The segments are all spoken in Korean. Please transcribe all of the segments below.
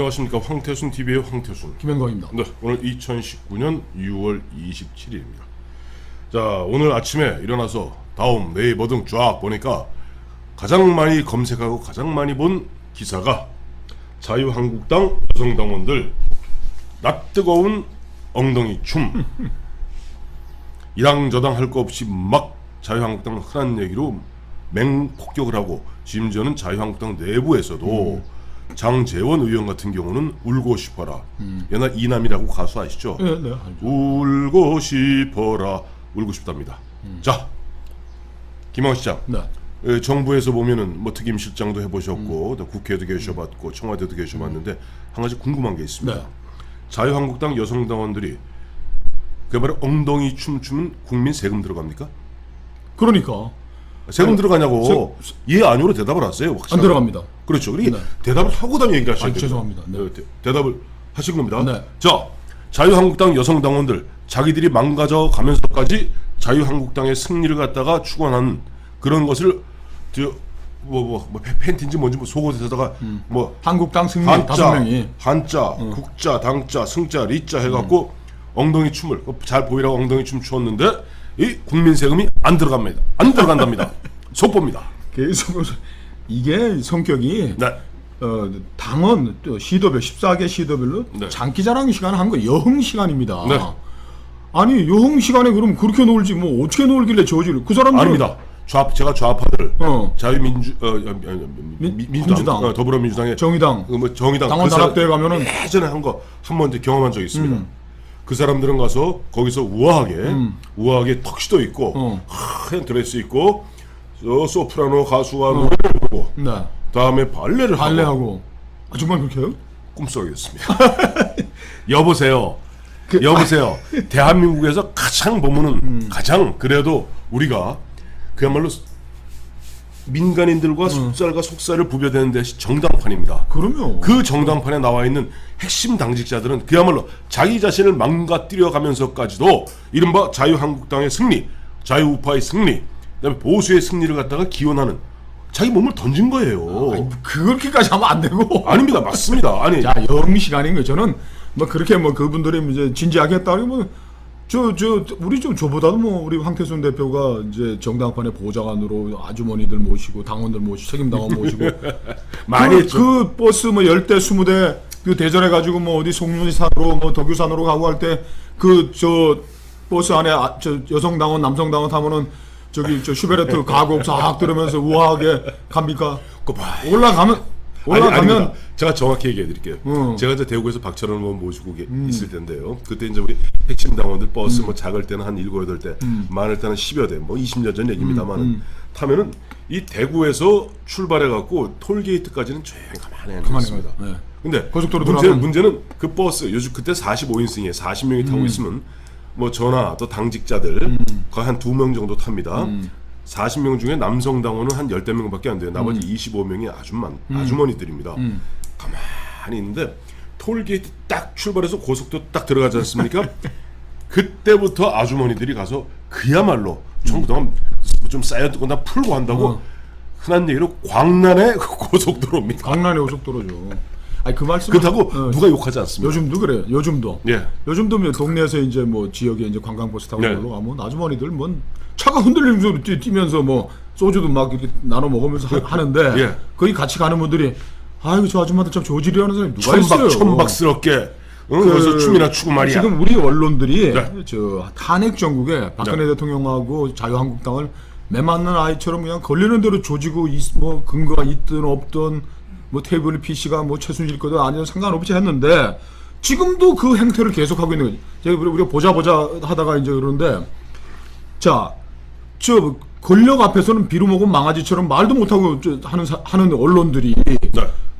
안녕하십니까 황태순 TV의 황태순. 김현광입니다. 네, 오늘 2019년 6월 27일입니다. 자, 오늘 아침에 일어나서 다음 네이버 등 쫙 보니까 가장 많이 검색하고 가장 많이 본 기사가 자유한국당 여성 당원들 낯 뜨거운 엉덩이 춤. 이당 저당 할 거 없이 막 자유한국당 흔한 얘기로 맹폭격을 하고 심지어는 자유한국당 내부에서도 장재원 의원 같은 경우는 울고 싶어라. 옛날 이남이라고 가수 아시죠? 네, 네, 알죠. 울고 싶어라. 울고 싶답니다. 자, 김황 시장. 네. 에, 정부에서 보면은 뭐 특임 실장도 해보셨고 또 국회에도 계셔봤고 청와대도 계셔봤는데 한 가지 궁금한 게 있습니다. 네. 자유한국당 여성당원들이 그야말로 엉덩이 춤추면 국민 세금 들어갑니까? 그러니까 세금 들어가냐고 예 아니오로 대답을 하세요. 안 확실하게. 들어갑니다. 그렇죠. 그러니까 네. 대답을 하고 다니 얘기를 하셔야 아, 돼요. 죄송합니다. 네. 대, 대답을 하신 겁니다. 네. 자, 자유한국당 여성 당원들 자기들이 망가져 가면서까지 자유한국당의 승리를 갖다가 축원하는 그런 것을 저뭐뭐 뭐, 뭐 팬티인지 뭔지 뭐 속옷에다가 뭐 한국당 승리 음. 다섯 한자, 명이 한자, 국자, 당자, 승자, 리자 해갖고 엉덩이 춤을 잘 보이라고 엉덩이 춤 추었는데 이 국민 세금이 안 들어갑니다. 안 들어간답니다. 속보입니다. 계속 이게 성격이 네. 어, 당원 또 시도별 14개 시도별로 네. 장기자랑 시간 한 거 여흥 시간입니다. 네. 아니 여흥 시간에 그럼 그렇게 놀지 뭐 어떻게 놀길래 저지를 그 사람들은 아닙니다. 좌 제가 좌파들 어. 자유민주 어, 어, 어, 미, 미, 민주당, 민주당. 어, 더불어민주당의 정의당 그뭐 정의당 당원 그 단합대회 가면은 예전에 한 거 한 번 이제 경험한 적이 있습니다. 음. 그 사람들은 가서 거기서 우아하게 우아하게 턱시도 입고 어. 하얀 드레스 입고 저 소프라노 가수가 노래를 부르고 네 다음에 발레를 하고 발레하고 아, 정말 그렇게 해요? 꿈속이었습니다. 여보세요. 그- 여보세요. 대한민국에서 가장 보면은 음. 가장 그래도 우리가 그야말로 민간인들과 음. 속살과 속살을 부벼대는 데시 정당판입니다. 그러면 그 정당판에 나와 있는 핵심 당직자들은 그야말로 자기 자신을 망가뜨려 가면서까지도 이른바 자유한국당의 승리, 자유우파의 승리, 그다음에 보수의 승리를 갖다가 기원하는 자기 몸을 던진 거예요. 아니, 그렇게까지 하면 안 되고 아닙니다. 맞습니다. 아니 자, 영 시간인 거 저는 뭐 그렇게 뭐 그분들이 이제 진지하게 했다고 뭐 저 저 우리 좀 저보다도 뭐 우리 황태순 대표가 이제 정당판의 보좌관으로 아주머니들 모시고 당원들 모시고 책임 당원 모시고 많이 그. 그 버스 뭐 열대 스무 대그 대전해 가지고 뭐 어디 송문산으로 뭐 덕유산으로 가고 할 때 그 저 버스 안에 아, 저 여성 당원 남성 당원 타면은 저기 저 슈베르트 가곡 싹 들으면서 우아하게 갑니까? 올라가면 올라가면 아니. 제가 정확히 얘기해 드릴게요. 음. 제가 이제 대구에서 박철원 의원 모시고 계- 있을 텐데요. 그때 이제 우리 핵심 당원들 버스 뭐 작을 때는 한 일곱 여덟 대, 많을 때는 10여 대, 뭐 20년 전 얘기입니다만 타면은 이 대구에서 출발해 갖고 톨게이트까지는 조용히 가만히 가만히 앉았습니다. 가요. 네. 근데 고속도로 문제, 들어가면- 문제는 그 버스 요즘 그때 45인승에 40명이 음. 타고 있으면 뭐 저나 또 당직자들 음. 거의 한 두 명 정도 탑니다. 40명 중에 남성 당원은 한 10명밖에 안 돼요. 나머지 음. 25명이 아줌마 아주머니들입니다. 가만히 있는데 톨게이트 딱 출발해서 고속도로 딱 들어가지 않습니까? 그때부터 아주머니들이 가서 그야말로 좀 그동안 좀 쌓여두고 나 풀고 한다고 어. 흔한 얘기로 광란의 고속도로입니다. 강남의 고속도로죠. 아니 그 말씀 그렇다고 어, 누가 욕하지 않습니다. 요즘도 그래요. 요즘도. 예. 요즘도 뭐 동네에서 이제 뭐 지역에 이제 관광버스 타고 네. 놀러 가면 아주머니들 뭐 차가 흔들리면서 뛰- 뛰면서 뭐 소주도 막 이렇게 나눠 먹으면서 하- 하는데 예. 거기 같이 가는 분들이 아이고 저 아줌마들 참 조질이라는 사람이 누가 있어요. 천박 천박스럽게 응, 그 그래서 춤이나 추고 말이야. 지금 우리 언론들이 네. 저 탄핵 정국에 박근혜 네. 대통령하고 자유한국당을 매 맞는 아이처럼 그냥 걸리는 대로 조지고 있- 뭐 근거가 있든 없든 뭐 테이블 PC가 뭐 최순실 거든 아니든 상관없이 했는데 지금도 그 행태를 계속하고 있는 거죠. 제가 우리- 우리가 보자 보자 하다가 이제 그러는데 자, 저 권력 앞에서는 비루 먹은 망아지처럼 말도 못하고 저 하는 사- 하는 언론들이 네.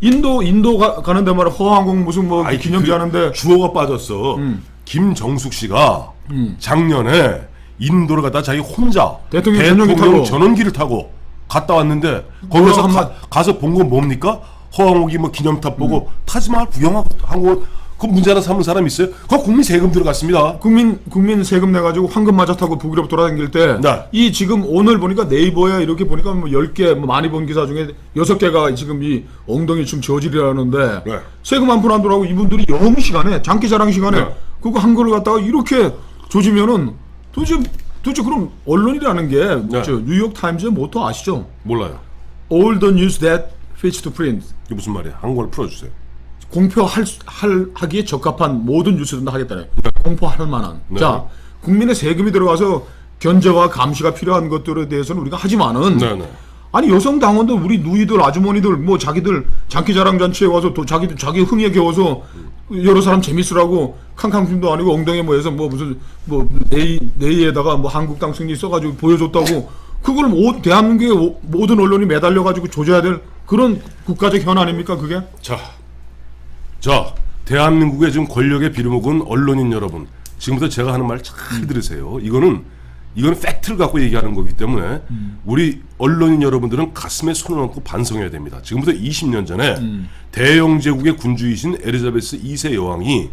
인도 인도 가, 가는데 말이야 허항공 무슨 뭐 아이, 기념지 그 하는데 주어가 빠졌어. 김정숙 씨가 작년에 인도를 갔다 자기 혼자 대통령 전용기 타고. 전원기를 타고 갔다 왔는데 거기서 가, 가서 본 건 뭡니까? 허황옥이 뭐 기념탑 보고 타지마할 구경하고 한거 그 문제나 삼은 사람 있어요? 그거 국민 세금 들어갔습니다. 국민 국민 세금 내 가지고 황금 맞아 타고 북유럽 돌아다닐 때 이 네. 지금 오늘 보니까 네이버에 이렇게 보니까 뭐 10개 뭐 많이 본 기사 중에 6개가 지금 이 엉덩이 춤 저질이라는데 네. 세금 한푼안 들어가고 이분들이 영업 시간에 장기 자랑 시간에 네. 그거 한 거를 갖다가 이렇게 조지면은 도대체 도대체 그럼 언론이라는 게 네. 저 뉴욕 타임즈의 모토 아시죠? 몰라요. All the news that fits to print. 이게 무슨 말이야? 한국어를 풀어주세요. 공표할 수- 할 하기에 적합한 모든 뉴스를 다 하겠다네. 공포할 만한. 네. 자, 국민의 세금이 들어가서 견제와 감시가 필요한 것들에 대해서는 우리가 하지만은 네네. 아니 여성 당원들 우리 누이들 아주머니들 뭐 자기들 장기 자랑 잔치에 와서 또 자기들 자기 흥에 겨워서 여러 사람 재밌으라고 캉캉춤도 아니고 엉덩이에 뭐해서 뭐 무슨 뭐 네이 네이에다가 뭐 한국당 승리 써가지고 보여줬다고 그걸 모, 대한민국의 오- 모든 언론이 매달려 가지고 조져야 될 그런 국가적 현 아닙니까 그게? 자, 자, 대한민국의 지금 권력의 비름목은 언론인 여러분. 지금부터 제가 하는 말 잘 들으세요. 이거는 이거는 팩트를 갖고 얘기하는 거기 때문에 우리 언론인 여러분들은 가슴에 손을 얹고 반성해야 됩니다. 지금부터 20년 전에 대영 제국의 군주이신 에리자베스 2세 여왕이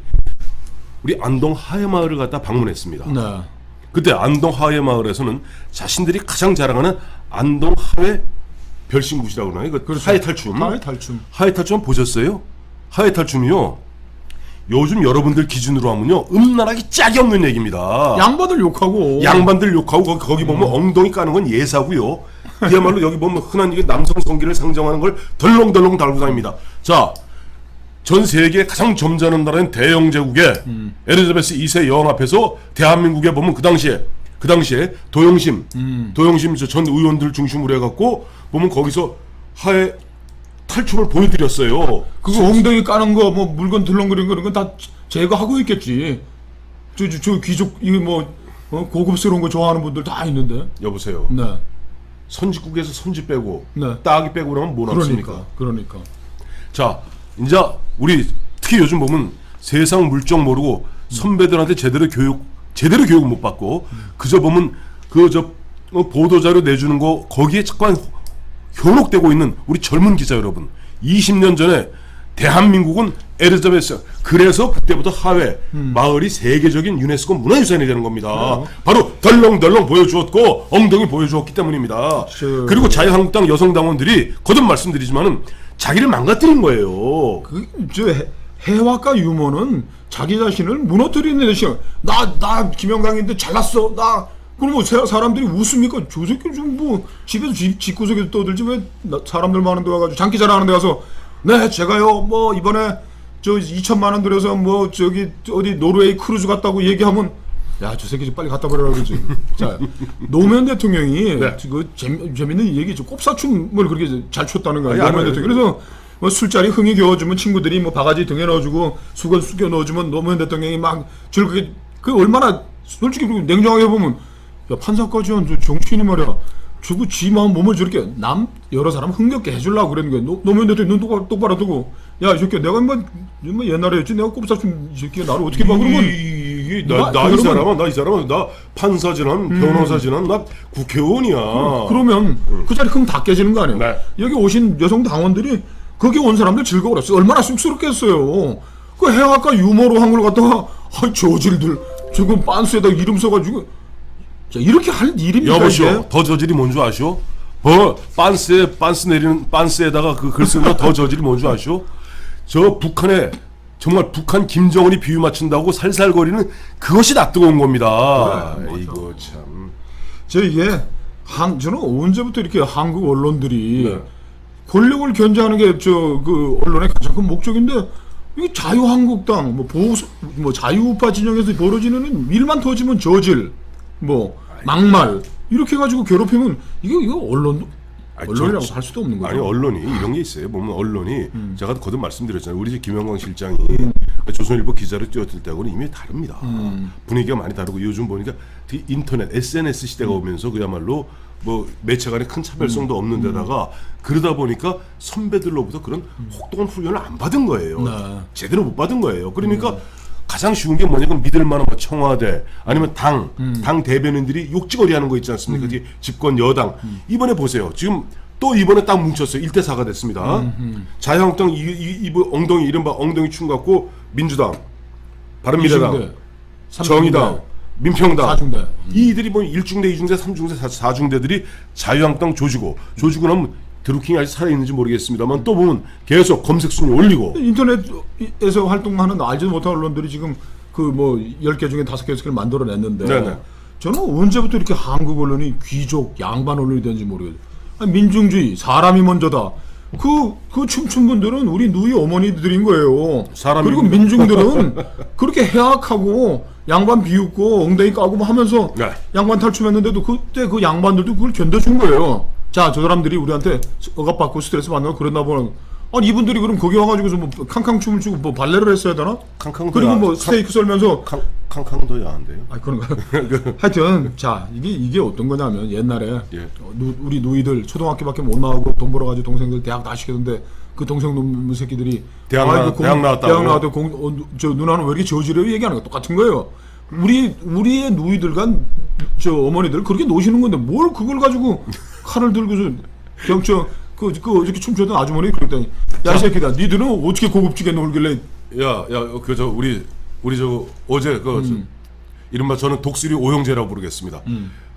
우리 안동 하회마을을 갖다 방문했습니다. 네. 그때 안동 하회 마을에서는 자신들이 가장 자랑하는 안동 하회 별신굿이라고 그러나요? 그 하회 탈춤. 그렇죠. 하회 탈춤. 하회 탈춤 보셨어요? 하회 탈춤이요. 요즘 여러분들 기준으로 하면요 음란하기 짝이 없는 얘기입니다. 양반들 욕하고 양반들 욕하고 거기, 거기 보면 엉덩이 까는 건 예사고요. 그야말로 여기 보면 흔한 이게 남성 성기를 상정하는 걸 덜렁덜렁 달고 다닙니다. 자, 전 세계 가장 점잖은 나라인 대영 제국의 에리자베스 2세 여왕 앞에서 대한민국에 보면 그 당시에 그 당시에 도영심 도영심 저전 의원들 중심으로 해갖고 보면 거기서 하에 탈춤을 보여드렸어요. 그거 엉덩이 까는 거 뭐 물건 들렁거리는 거 이런 건다 제거하고 있겠지. 저, 저, 저 귀족 이거 뭐 어, 고급스러운 거 좋아하는 분들 다 있는데. 여보세요. 네. 선지국에서 선지 빼고 네. 따기 빼고 그러면 뭐 남습니까? 그러니까. 그러니까. 자, 이제 우리 특히 요즘 보면 세상 물정 모르고 선배들한테 제대로 교육 제대로 교육 못 받고 그저 보면 그 저 보도 자료 내주는 거 거기에 잠깐 현혹되고 있는 우리 젊은 기자 여러분. 20년 전에 대한민국은 에리자베스 그래서 그때부터 하회 마을이 세계적인 유네스코 문화유산이 되는 겁니다. 바로 덜렁덜렁 보여주었고 엉덩이 보여주었기 때문입니다. 저- 그리고 자유한국당 여성 당원들이 거듭 말씀드리지만은 자기를 망가뜨린 거예요. 그저 해화과 유머는 자기 자신을 무너뜨리는 대신 나나 김영강인데 잘났어 나 그럼 뭐 사- 사람들이 웃습니까? 저 새끼 좀뭐 집에서 집 집구석에서 떠들지 왜 나- 사람들 많은 데 와가지고 장기 자랑하는 데 가서 네 제가요 뭐 이번에 저 2천만 원 들여서 뭐 저기 어디 노르웨이 크루즈 갔다고 얘기하면 야 저 새끼 좀 빨리 갖다 버려라 그러지. 자 노무현 대통령이 네. 그 재미, 재밌는 얘기죠. 꼽사춤을 그렇게 잘 췄다는. 아니, 노무현 아니, 대통령. 그래서 뭐 술자리 흥이 겨워주면 친구들이 뭐 바가지 등에 넣어주고 수건 숙여 넣어주면 노무현 대통령이 막 즐겁게 그 얼마나 솔직히 냉정하게 보면 야 판사까지 한저 정치인이 말이야 저거 지 마음 몸을 저렇게 남 여러 사람 흥겹게 해주려고 그러는 거야 노, 노무현 대통령 눈 똑바로, 똑바로 뜨고 야 이 새끼 내가 뭐, 뭐 옛날에 했지 내가 꼽사춤 이 새끼가 나를 어떻게 봐 그러면 이- 이- 나- 나, 나 이 그러면- 사람은 나 이 사람은 나 판사 지난 변호사 지난 나 국회의원이야. 그러면 그 자리 흥다 깨지는 거 아니에요? 어. 네. 여기 오신 여성 당원들이 거기 온 사람들 즐거워했어요. 얼마나 쑥스럽겠어요. 그 해학과 유머로 한 걸 갖다가 아 저질들 지금 빤스에다 이름 써가지고 자 이렇게 할 일입니까 여보시오, 이게? 더 저질이 뭔줄 아시오? 뭐 빤스에 빤스 내리는 빤스에다가 그 글 쓰는 거더 저질이 뭔줄 아시오? 저 북한에 정말 북한 김정은이 비유 맞춘다고 살살거리는 그것이 낯뜨거운 겁니다. 그래, 맞아. 이거 참. 저 이게 한 저는 언제부터 이렇게 한국 언론들이 네. 권력을 견제하는 게 저 그 언론의 가장 큰 목적인데 이 자유한국당 뭐 보수 뭐 자유우파 진영에서 벌어지는 일만 터지면 저질 뭐 막말 이렇게 해가지고 괴롭히면 이게 이거 언론 아니, 언론이라고 저- 할 수도 없는 거죠. 아니 언론이 이런 게 있어요. 보면 언론이 제가 거듭 말씀드렸잖아요. 우리 집 김영광 실장이 음. 조선일보 기자로 뛰어들 때하고는 이미 다릅니다. 음. 분위기가 많이 다르고 요즘 보니까 인터넷 SNS 음. 시대가 오면서 그야말로 뭐 매체 간에 큰 차별성도 음. 없는 데다가 그러다 보니까 선배들로부터 그런 혹독한 훈련을 안 받은 거예요. 네. 제대로 못 받은 거예요. 그러니까 가장 쉬운 게 뭐냐면 믿을 만한 뭐 청와대 아니면 당, 음. 당 대변인들이 욕지거리 하는 거 있지 않습니까? 특히 집권 여당. 이번에 보세요. 지금 또 이번에 딱 뭉쳤어요. 1대 4가 됐습니다. 음, 자유한국당 이, 이, 이뭐 엉덩이 이른바 엉덩이 춤 갖고 민주당, 바른미래당, 정의당, 민평당 사중대. 이들이 뭐 1중대, 2중대, 3중대, 4중대들이 자유한국당 조지고 조지고 나면 드루킹이 아직 살아있는지 모르겠습니다만 또 보면 계속 검색 순위 올리고 인터넷에서 활동하는 알지도 못한 언론들이 지금 그뭐 10개 중에 5개, 6개를 만들어냈는데 네네. 저는 언제부터 이렇게 한국 언론이 귀족, 양반 언론이 되는지 모르겠어요. 아니, 민중주의, 사람이 먼저다. 그, 그 춤춘 분들은 우리 누이 어머니들인 거예요. 그리고 민중들은 그렇게 해악하고 양반 비웃고 엉덩이 까고 뭐 하면서 네. 양반 탈춤했는데도 그때 그 양반들도 그걸 견뎌준 거예요. 자, 저 사람들이 우리한테 억압받고 스트레스 받는 거 그랬나 보는. 아니 이분들이 그럼 거기 와가지고서 뭐 캉캉 춤을 추고 뭐 발레를 했어야 되나? 캉캉도 그리고 야- 뭐 캉- 스테이크 썰면서 캉, 캉캉도 야한데요. 아 그런가요? 하여튼 자 이게 이게 어떤 거냐면 옛날에 예. 어, 누, 우리 누이들 초등학교밖에 못 나오고 돈 벌어가지고 동생들 대학 다 시켰는데 그 동생 놈 새끼들이 대학 나- 아이고, 대학 나왔다고. 대학 나왔다고 공, 어, 누- 저 누나는 왜 이렇게 저지레 얘기하는 거 똑같은 거예요. 우리 우리의 누이들 간 저 어머니들 그렇게 노시는 건데 뭘 그걸 가지고 칼을 들고서 경청 그, 그 어저께 춤추던 아주머니 그랬더니 야 이 새끼다 니들은 어떻게 고급지게 놀길래 야, 야, 그 저 우리 우리 저 어제 그 저, 이른바 저는 독수리 오영재라고 부르겠습니다.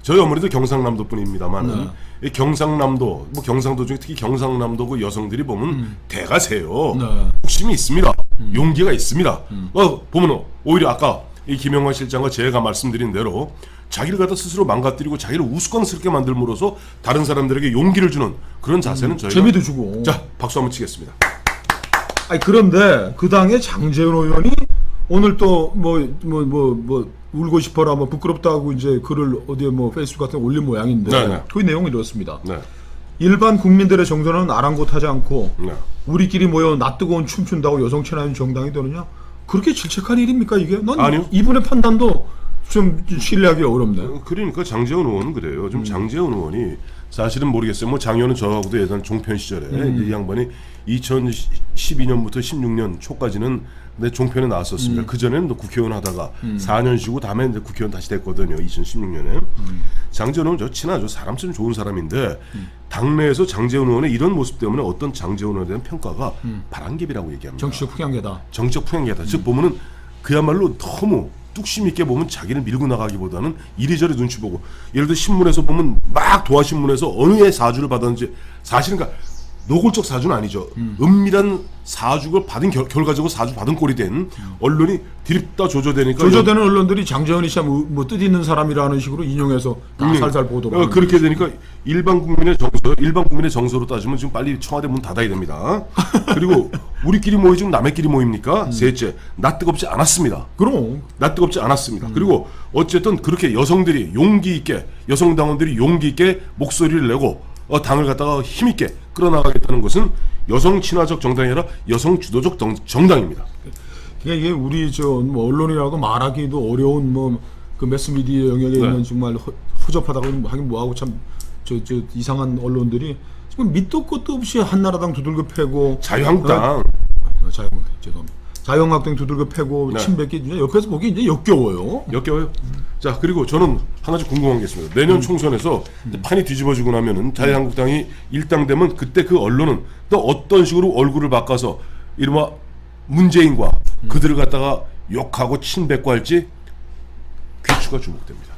저희 어머니도 경상남도 분입니다만은 이 경상남도 뭐 경상도 중에 특히 경상남도 그 여성들이 보면 대가세요. 네. 욕심이 있습니다. 용기가 있습니다. 어 보면 오히려 아까 이 김영환 실장과 제가 말씀드린 대로 자기를 갖다 스스로 망가뜨리고 자기를 우스꽝스럽게 만들므로써 다른 사람들에게 용기를 주는 그런 자세는 저희가 재미도 주고 자 박수 한번 치겠습니다. 아니 그런데 그 당의 장재현 의원이 오늘 또 뭐 뭐 뭐 뭐 울고 싶어라 뭐 부끄럽다고 이제 글을 어디에 뭐 페이스북 같은 데 올린 모양인데 네 네. 그 내용이 이렇습니다. 네, 일반 국민들의 정서는 아랑곳하지 않고 네. 우리끼리 모여 낯 뜨거운 춤춘다고 여성 친화인 정당이 되느냐? 그렇게 질책할 일입니까 이게? 난 아니요. 이분의 판단도 좀 신뢰하기 어렵네. 어, 그러니까 장재원 의원은 그래요. 좀 장재원 의원이 사실은 모르겠어요. 뭐 장의원은 저하고도 예전 종편 시절에 이제 이 양반이 2012년부터 16년 초까지는 내 종편에 나왔었습니다. 그 전에는 또 국회의원 하다가 4년 쉬고 다음에 이제 국회의원 다시 됐거든요. 2016년에 장재원 의원 저 친하죠. 사람 참 좋은 사람인데 당내에서 장재원 의원의 이런 모습 때문에 어떤 장재원 의원에 대한 평가가 바람개비라고 얘기합니다. 정치적 풍향계다. 정치적 풍향계다. 즉 보면은 그야말로 너무 뚝심 있게 보면 자기를 밀고 나가기보다는 이리저리 눈치 보고 예를 들어 신문에서 보면 막 도화신문에서 어느 해 사주를 받았는지 사실은 그러니까 노골적 사주는 아니죠. 은밀한 사주를 받은 결, 결과적으로 사주 받은 꼴이 된 언론이 드립다 조져대니까 조조되는 언론들이 장재현이 참뭐뜻 있는 사람이라는 식으로 인용해서 다 살살 보도록. 어, 하는 그렇게 되니까 일반 국민의 정서, 일반 국민의 정서로 따지면 지금 빨리 청와대 문 닫아야 됩니다. 그리고 우리끼리 모이지 남의끼리 모입니까? 셋째, 나 뜨겁지 않았습니다. 그럼 나 뜨겁지 않았습니다. 그리고 어쨌든 그렇게 여성들이 용기 있게 여성 당원들이 용기 있게 목소리를 내고 어, 당을 갖다가 힘 있게 끌어나가겠다는 것은 여성 친화적 정당이 아니라 여성 주도적 정, 정당입니다. 그러니까 이게 우리 저 뭐 언론이라고 말하기도 어려운 뭐 그 매스미디어 영역에 네. 있는 정말 허, 허접하다고 하긴 뭐하고 참 저 저 이상한 언론들이 지금 밑도 끝도 없이 한나라당 두들겨 패고 자유한국당 어, 자유한국당 죄송합니다. 자유한국당 두들겨 패고 네. 침뱉기 옆에서 보기 이제 역겨워요. 역겨워요. 자 그리고 저는 한 가지 궁금한 게 있습니다. 내년 총선에서 이제 판이 뒤집어지고 나면은 자유한국당이 일당되면 그때 그 언론은 또 어떤 식으로 얼굴을 바꿔서 이른바 문재인과 그들을 갖다가 욕하고 친백과 할지 귀추가 주목됩니다.